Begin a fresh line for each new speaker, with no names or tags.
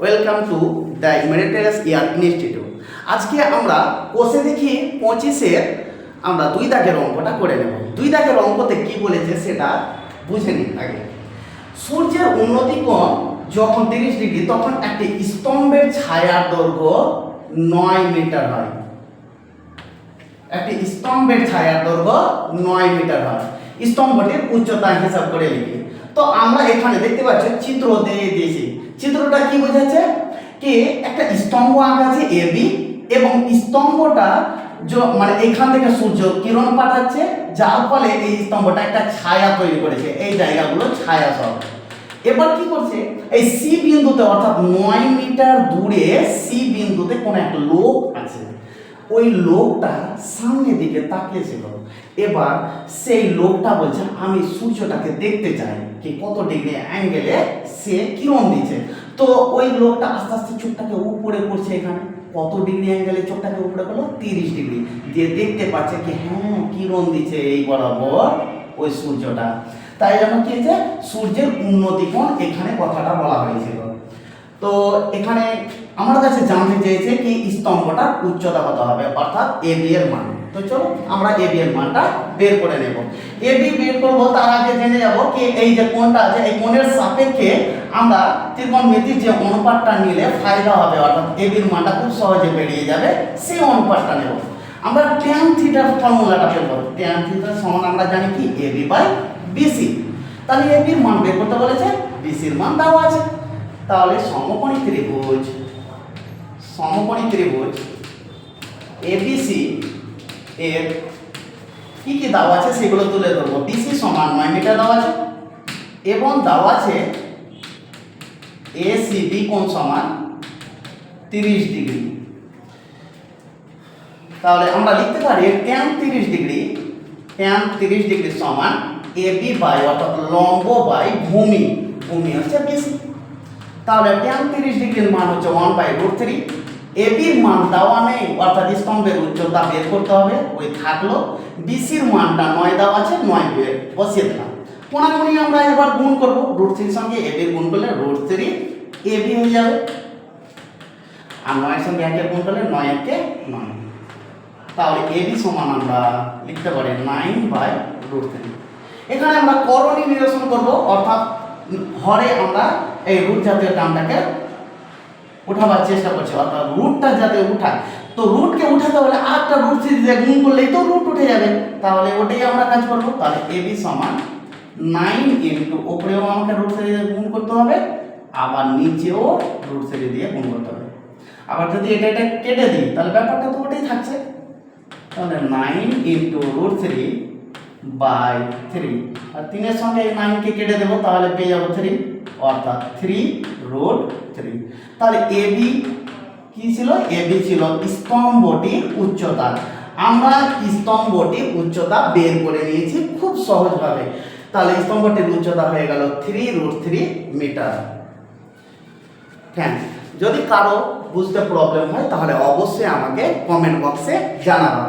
welcome to the Humanitarian Year Institute. আজকে আমরা কোষে দেখি পঁচিশের আমরা দুই দাগের অঙ্কটা করে নেব। দুই দাগের অঙ্কতে কি বলেছে সেটা বুঝে নিন আগে। সূর্যের উন্নতি কোণ যখন তিরিশ ডিগ্রি, তখন একটি স্তম্ভের ছায়ার দৈর্ঘ্য নয় মিটার হয়। একটি স্তম্ভের ছায়ার দৈর্ঘ্য নয় মিটার হয়। স্তম্ভটির উচ্চতা হিসাব করে লিখি। তো আমরা এখানে দেখতে পাচ্ছি চিত্র দিয়ে দিয়েছি। চিত্রটা কি বোঝাচ্ছে? কি একটা স্তম্ভ আঁকা আছে এ বি এবং স্তম্ভটা মানে এখান থেকে সূর্য কিরণ পাঠাচ্ছে, যার ফলে এই স্তম্ভটা একটা ছায়া তৈরি করেছে। এই জায়গাগুলো ছায়া সব এবার কি করছে? এই সি বিন্দুতে, অর্থাৎ নয় মিটার দূরে সি বিন্দুতে কোনো একটা লোক আছে। ওই লোকটা সামনের দিকে তাকিয়েছিল। এবার সেই লোকটা বলছে, আমি সূর্যটাকে দেখতে চাই। কি কত ডিগ্রি অ্যাঙ্গেলে সে কিরণ দিচ্ছে। তো ওই লোকটা আস্তে আস্তে চোখটাকে উপরে করছে এখানে। কত ডিগ্রি অ্যাঙ্গেলে চোখটাকে উপরে করল? তিরিশ ডিগ্রি। দিয়ে দেখতে পাচ্ছে কি হ্যাঁ কিরণ দিচ্ছে এই বরাবর ওই সূর্যটা। তাই জন্য কি হয়েছে? সূর্যের উন্নতিকোণ এখানে কথাটা বলা হয়েছিল। তো এখানে আমার কাছে জানতে চেয়েছে কি স্তম্ভটার উচ্চতা কত হবে, অর্থাৎ এ বি এর মান। তো চলো, আমরা এ বি এর মানটা বের করে নেব। এ বি বের করব, তার আগে জেনে যাব কি এই যে কোণটা আছে, এই কোণের সাপেক্ষে আমরা ত্রিকোণমিতির যে অনুপাতটা নিলে ফায়দা হবে, অর্থাৎ এ বির মানটা খুব সহজে বেরিয়ে যাবে, সেই অনুপাতটা নেব। আমরা ট্যান থিটার ফর্মুলাটা বের করব। ট্যান থিটার সমান আমরা জানি কি? এ বি বাই বিসি তাহলে এ বির মান বের করতে বলেছে বিসির মান দেওয়া আছে। তাহলে সমকোণী ত্রিভুজ। সমকোণী ত্রিভুজ এবিসি এর কি কি দেওয়া আছে সেগুলো তুলে ধরবো। বিসি সমান নয় মিটার দেওয়া আছে এবং দেওয়া আছে এসিবি কোণ সমান তিরিশ ডিগ্রি। তাহলে আমরা লিখতে পারি ট্যান তিরিশ ডিগ্রি ট্যান তিরিশ ডিগ্রি সমান এবি বাই অর্থাৎ লম্ব বাই ভূমি। ভূমি হচ্ছে বিসি তাহলে ট্যান তিরিশ ডিগ্রির মান হচ্ছে ওয়ান বাই রুট থ্রি এবির মান দেওয়া নেই অর্থাৎ স্তম্ভের উচ্চতা বের করতে হবে, ওই থাকল। বিসির মানটা নয় দেওয়া আছে, নয় বের, বসিয়ে দিলাম। কোনাকুনি আমরা এবার গুণ করব রুট থ্রির সঙ্গে এবির গুণ করলে রুট থ্রি এবি হয়ে যাবে। আর নয়ের সঙ্গে একের গুণ করলে নয় একে নয়। তাহলে এবি সমান আমরা লিখতে পারি নাইন বাই রুট থ্রি এখানে আমরা করণী নিরসন করব, অর্থাৎ হরে আমরা এই রুট জাতীয় টার্মটাকে উঠাবার চেষ্টা করছি, অর্থাৎ রুটটা যাতে উঠায়। তো রুটকে উঠাতে হলে আরেকটা রুট দিয়ে গুণ করলেই তো রুট উঠে যাবে। তাহলে ওটাই আমরা কাজ করব। তাহলে এ বি সমান নাইন ইন্টু ওপরেও আমাকে রুট দিয়ে গুণ করতে হবে, আবার নিচেও রুট থ্রি দিয়ে গুণ করতে হবে। আবার যদি এটা এটা কেটে দিই, তাহলে ব্যাপারটা তো ওটাই থাকছে। তাহলে nine into root three by three আর তিনের সঙ্গে এই নাইনকে কেটে দেবো, তাহলে পেয়ে যাব থ্রি অর্থাৎ থ্রি রুট থ্রি তাহলে এবি কি ছিল? এবি ছিল স্তম্ভটির উচ্চতা। আমরা স্তম্ভটির উচ্চতা বের করে নিয়েছি খুব সহজভাবে। তাহলে স্তম্ভটির উচ্চতা হয়ে গেল three root three metre thank যদি কারও বুঝতে প্রবলেম হয়, তাহলে অবশ্যই আমাকে কমেন্ট বক্সে জানাবা।